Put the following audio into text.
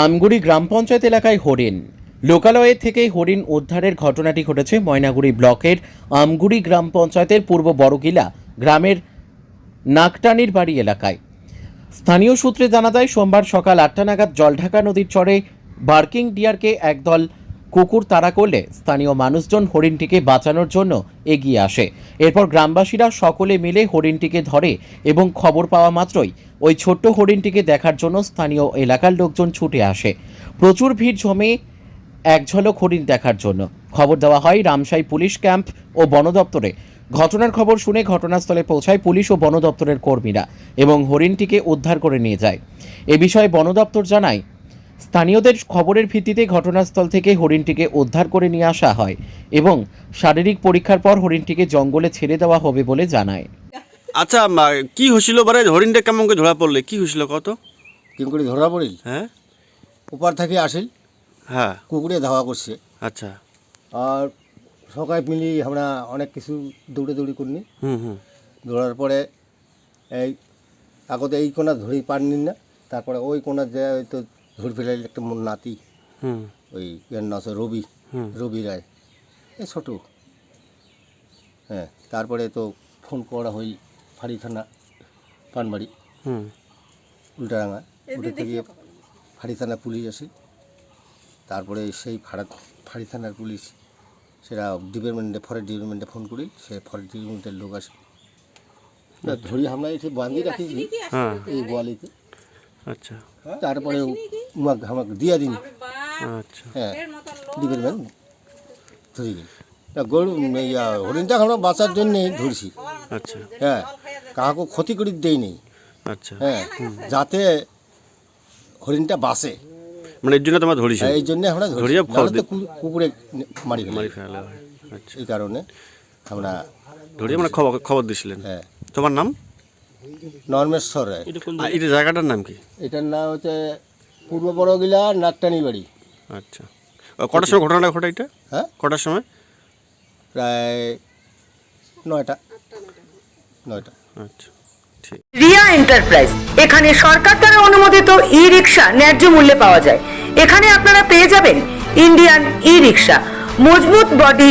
আমগুড়ি গ্রাম পঞ্চায়েত এলাকায় হরিণ। লোকালয়ের থেকে হরিণ উদ্ধারের ঘটনাটি ঘটেছে ময়নাগুড়ি ব্লকের আমগুড়ি গ্রাম পঞ্চায়েতের পূর্ব বড়গিলা গ্রামের নাকটানির বাড়ি এলাকায়। স্থানীয় সূত্রে জানা যায়, সোমবার সকাল আটটা নাগাদ জলঢাকা নদীর চরে বার্কিং ডিয়ারকে একদল কুকুর তাড়া করলে স্থানীয় মানুষজন হরিণটিকে বাঁচানোর জন্য এগিয়ে আসে। এরপর গ্রামবাসীরা সকলে মিলে হরিণটিকে ধরে এবং খবর পাওয়া মাত্রই ওই ছোট্ট হরিণটিকে দেখার জন্য স্থানীয় এলাকার লোকজন ছুটে আসে। প্রচুর ভিড় জমে এক ঝলক হরিণ দেখার জন্য। খবর দেওয়া হয় রামসাই পুলিশ ক্যাম্প ও বন দপ্তরে। ঘটনার খবর শুনে ঘটনাস্থলে পৌঁছায় পুলিশ ও বন দপ্তরের কর্মীরা এবং হরিণটিকে উদ্ধার করে নিয়ে যায়। এ বিষয়ে বন দপ্তর জানায় স্থানীয়দের খবরের ভিত্তিতে ঘটনাস্থল থেকে হরিণটিকে উদ্ধার করে নিয়ে আসা হয় এবং শারীরিক পরীক্ষার পর হরিণটিকে জঙ্গলে ছেড়ে দেওয়া হবে বলে জানায়। আচ্ছা কি হয়েছিল বারে? হরিণটা কেমন করে ধরা পড়লে? কি হয়েছিল কত? কেম করে ধরা পড়িল হ্যাঁ। ওপার থেকে আসিল হ্যাঁ। কুকুরে ধাওয়া করছে। আচ্ছা। আর সকাল মিলি আমরা অনেক কিছু দৌড়ে দৌড়ি করিনি। হুম হুম। দৌড়ার পরে এই আগতে এই কোনা ধরি পারনি না। তারপরে ওই কোনা যে তো ধরে ফেলে একটা মোর নাতি। হুম। ওই ইয়ার নাম আছে রবি। রবি রায়। এই ছোট। হ্যাঁ তারপরে তো ফোন করা হইল ফাড়ি থানা পানবাড়ি। হুম। উল্টাডাঙ্গা ওটা থেকে ফাড়ি থানা পুলিশ আসে। তারপরে সেই ফাড়া ফাড়ি থানার পুলিশ সেটা ডিপার্টমেন্টে ফরেস্ট ডিপার্টমেন্টে ফোন করি। সে ফরেস্ট ডিপার্টমেন্টের লোক আসে। তা ধরি আমরা এসে বান্ধি রাখিছি হ্যাঁ। এই গোয়ালিতে। আচ্ছা। তারপরে উমাকে আমাকে দিয়া দিন। আচ্ছা। হ্যাঁ। ধরে গেল গরু ইয়া, হরিণটা আমরা বাঁচার জন্যে ধরছি। আচ্ছা। হ্যাঁ। কাহাকে ক্ষতি করে দেই নেই। আচ্ছা। হ্যাঁ। যাতে হরিণটা বাঁচে। মানে এর জন্য তোমার ধরিস হ্যাঁ, এই জন্য আমরা ধরছি। কু- কুকুরে মারি মারি ফেলা হয়। আচ্ছা। এই কারণে আমরা ধরিয়ে মানে খবর খবর দিছিলেন। হ্যাঁ। তোমার নাম? নর্মেশ্বর। আর এটা জায়গাটার নাম কি? এটার নাম হচ্ছে পূর্ব বড়গিলা নাকটানি বাড়ি আচ্ছা কটার সময় ঘটনাটা ঘটে এটা? হ্যাঁ? কটার সময়? প্রায় নয়টা। নয়টা। আচ্ছা রিয়া এন্টারপ্রাইজ। এখানে সরকার দ্বারা অনুমোদিত ই রিক্সা ন্যায্য মূল্যে পাওয়া যায়। এখানে আপনারা পেয়ে যাবেন ইন্ডিয়ান ই রিক্সা মজবুত বডি